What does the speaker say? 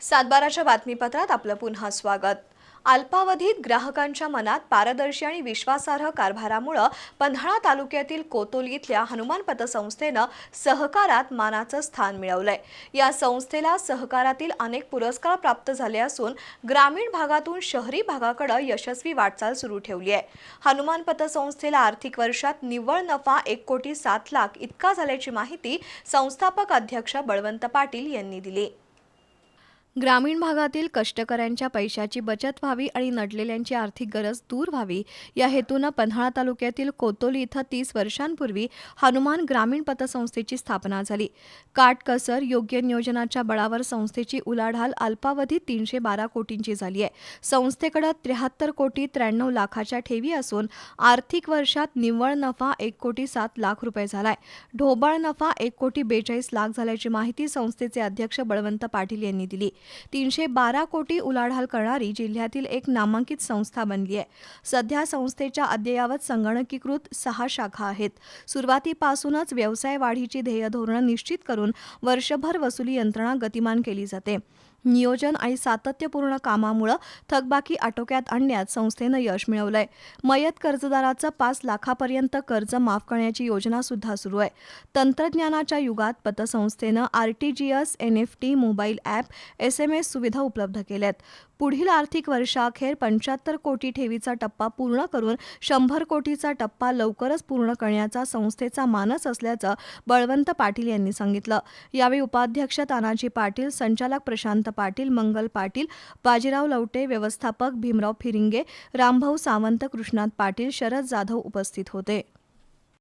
सातबाराच्या बातमीपत्रात आपलं पुन्हा स्वागत. अल्पावधीत ग्राहकांच्या मनात पारदर्शी आणि विश्वासार्ह कारभारामुळं पन्हाळा तालुक्यातील कोतोली इथल्या हनुमान पतसंस्थेनं सहकारात मानाचं स्थान मिळवलंय. या संस्थेला सहकारातील अनेक पुरस्कार प्राप्त झाले असून ग्रामीण भागातून शहरी भागाकडे यशस्वी वाटचाल सुरू ठेवली आहे. हनुमान पतसंस्थेला आर्थिक वर्षात निव्वळ नफा एक कोटी सात लाख इतका झाल्याची माहिती संस्थापक अध्यक्ष बळवंत पाटील यांनी दिली. ग्रामीण भागातील कष्टकऱ्यांच्या पैशाची बचत व्हावी आणि नडलेल्यांची आर्थिक गरज दूर व्हावी. या हेतूनं पन्हाळा तालुक्यातील कोतोली इथं तीस वर्षांपूर्वी हनुमान ग्रामीण पतसंस्थेची स्थापना झाली. काटकसर योग्य नियोजनाच्या बळावर संस्थेची उलाढाल अल्पावधी तीनशे बारा कोटींची झाली आहे. संस्थेकडे त्र्याहत्तर कोटी त्र्याण्णव लाखाच्या ठेवी असून आर्थिक वर्षात निव्वळ नफा एक कोटी सात लाख रुपये झालाय. ढोबळ नफा एक कोटी बेचाळीस लाख झाल्याची माहिती संस्थेचे अध्यक्ष बळवंत पाटील यांनी दिली. तीनशे बारा कोटी उलाढाल करणारी जिल्ह्यातील एक नामांकित संस्था बनली आहे. सध्या संस्थेच्या अद्ययावत संगणकीकृत सहा शाखा आहेत. सुरुवातीपासूनच व्यवसाय वाढीची ध्येय धोरणं निश्चित करून वर्षभर वसुली यंत्रणा गतिमान केली जाते. नियोजन आणि सातत्यपूर्ण कामामुळं थकबाकी आटोक्यात आणण्यात संस्थेनं यश मिळवलंय. मयत कर्जदाराचं पाच लाखापर्यंत कर्ज माफ करण्याची योजना सुद्धा सुरू आहे. तंत्रज्ञानाच्या युगात पतसंस्थेनं R T G S N F T mobile app S M S सुविधा उपलब्ध केल्या आहेत पुढील आर्थिक वर्षाअखेर पंच्याहत्तर कोटी ठेवीचा टप्पा पूर्ण करून शंभर कोटीचा टप्पा लवकरच पूर्ण करण्याचा संस्थेचा मानस असल्याचं बळवंत पाटील यांनी सांगितलं. यावेळी उपाध्यक्ष तानाजी पाटील संचालक प्रशांत पाटील मंगल पाटील बाजीराव लवटे व्यवस्थापक भीमराव फिरिंगे रामभाऊ सावंत कृष्णात पाटील शरद जाधव उपस्थित होते.